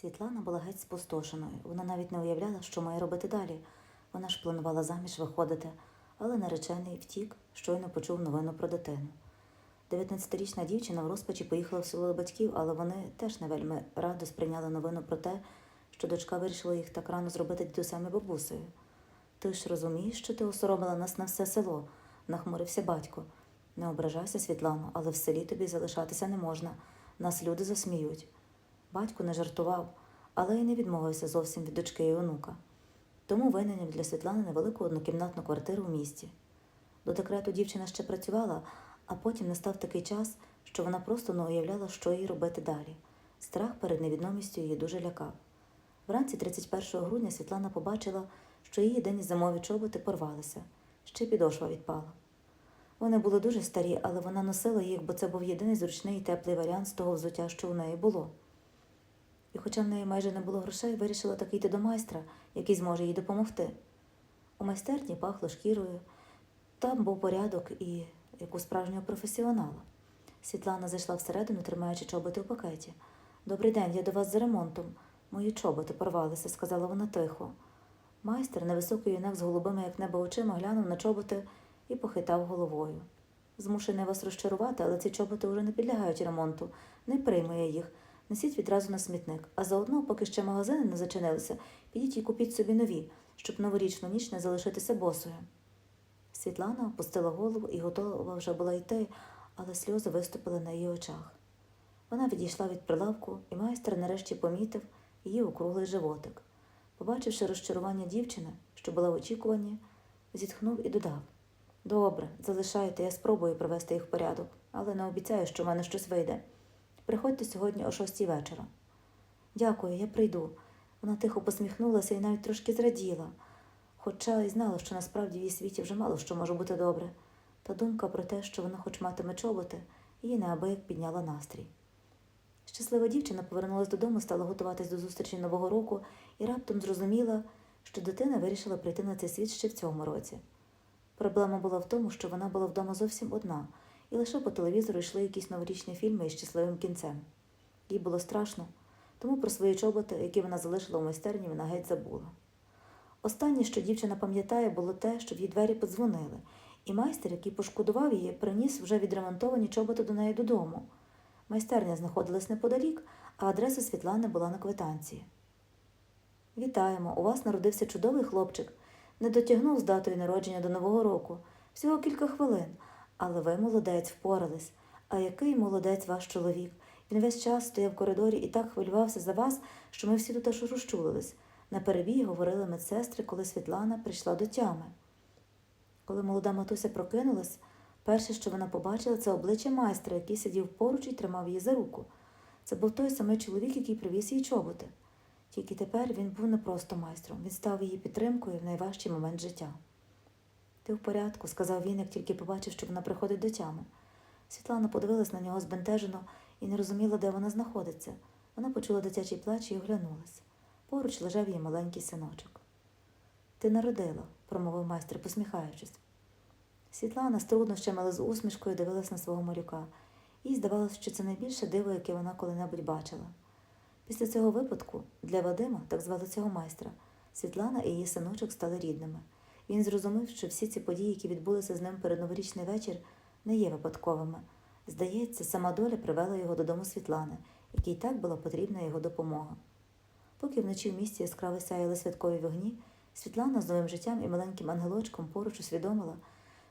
Світлана була геть спустошеною. Вона навіть не уявляла, що має робити далі. Вона ж планувала заміж виходити, але наречений втік, щойно почув новину про дитину. 19-річна дівчина в розпачі поїхала в село батьків, але вони теж не вельми радо сприйняли новину про те, що дочка вирішила їх так рано зробити дідусем бабусею. Ти ж розумієш, що ти осоромила нас на все село, нахмурився батько. Не ображайся, Світлано, але в селі тобі залишатися не можна. Нас люди засміють. Батько не жартував, але й не відмовився зовсім від дочки і онука. Тому винайняв для Світлани невелику однокімнатну квартиру в місті. До декрету дівчина ще працювала, а потім настав такий час, що вона просто не уявляла, що їй робити далі. Страх перед невідомістю її дуже лякав. Вранці 31 грудня Світлана побачила, що її єдині зимові чоботи порвалися, ще підошва відпала. Вони були дуже старі, але вона носила їх, бо це був єдиний зручний і теплий варіант з того взуття, що у неї було. І хоча в неї майже не було грошей, вирішила таки йти до майстра, який зможе їй допомогти. У майстерні пахло шкірою, там був порядок і як у справжнього професіонала. Світлана зайшла всередину, тримаючи чоботи в пакеті. Добрий день, я до вас за ремонтом. Мої чоботи порвалися, сказала вона тихо. Майстер, невисокий юнак з голубими, як небо очима, глянув на чоботи і похитав головою. Змушений вас розчарувати, але ці чоботи вже не підлягають ремонту. Не прийму я їх. Несіть відразу на смітник, а заодно, поки ще магазини не зачинилися, підіть і купіть собі нові, щоб новорічну ніч не залишитися босою. Світлана опустила голову і готова вже була йти, але сльози виступили на її очах. Вона відійшла від прилавку, і майстер нарешті помітив її округлий животик. Побачивши розчарування дівчини, що була в очікуванні, зітхнув і додав Добре, залишайте, я спробую привести їх в порядок, але не обіцяю, що в мене щось вийде. Приходьте сьогодні о шостій вечора. Дякую, я прийду. Вона тихо посміхнулася і навіть трошки зраділа, хоча й знала, що насправді в її світі вже мало що може бути добре. Та думка про те, що вона хоч матиме чоботи, її неабияк підняла настрій. Щаслива дівчина повернулася додому, стала готуватись до зустрічі Нового року і раптом зрозуміла, що дитина вирішила прийти на цей світ ще в цьому році. Проблема була в тому, що вона була вдома зовсім одна, і лише по телевізору йшли якісь новорічні фільми із щасливим кінцем. Їй було страшно, тому про свої чоботи, які вона залишила у майстерні, вона геть забула. Останнє, що дівчина пам'ятає, було те, що в її двері подзвонили, і майстер, який пошкодував її, приніс вже відремонтовані чоботи до неї додому. Майстерня знаходилась неподалік, а адреса Світлани була на квитанції. Вітаємо! У вас народився чудовий хлопчик. Не дотягнув з датою народження до Нового року, всього кілька хвилин. Але ви, молодець, впорались. А який молодець ваш чоловік? Він весь час стояв в коридорі і так хвилювався за вас, що ми всі тут аж розчулились. На перебій говорили медсестри, коли Світлана прийшла до тями. Коли молода матуся прокинулась, перше, що вона побачила, це обличчя майстра, який сидів поруч і тримав її за руку. Це був той самий чоловік, який привіз їй чоботи. Тільки тепер він був не просто майстром, він став її підтримкою в найважчий момент життя. Ти в порядку, сказав він, як тільки побачив, що вона приходить до тями. Світлана подивилась на нього збентежено і не розуміла, де вона знаходиться. Вона почула дитячий плач і оглянулась. Поруч лежав її маленький синочок. Ти народила, промовив майстер, посміхаючись. Світлана з труднощами, але з усмішкою дивилась на свого малюка. Їй здавалося, що це найбільше диво, яке вона коли-небудь бачила. Після цього випадку для Вадима, так звали цього майстра, Світлана і її синочок стали рідними. Він зрозумів, що всі ці події, які відбулися з ним перед новорічний вечір, не є випадковими. Здається, сама доля привела його додому Світлани, якій так була потрібна його допомога. Поки вночі в місті яскраво сяяли святкові вогні, Світлана з новим життям і маленьким ангелочком поруч усвідомила,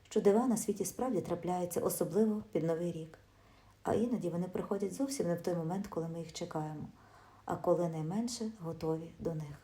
що дива на світі справді трапляються особливо під Новий рік. А іноді вони приходять зовсім не в той момент, коли ми їх чекаємо, а коли найменше готові до них.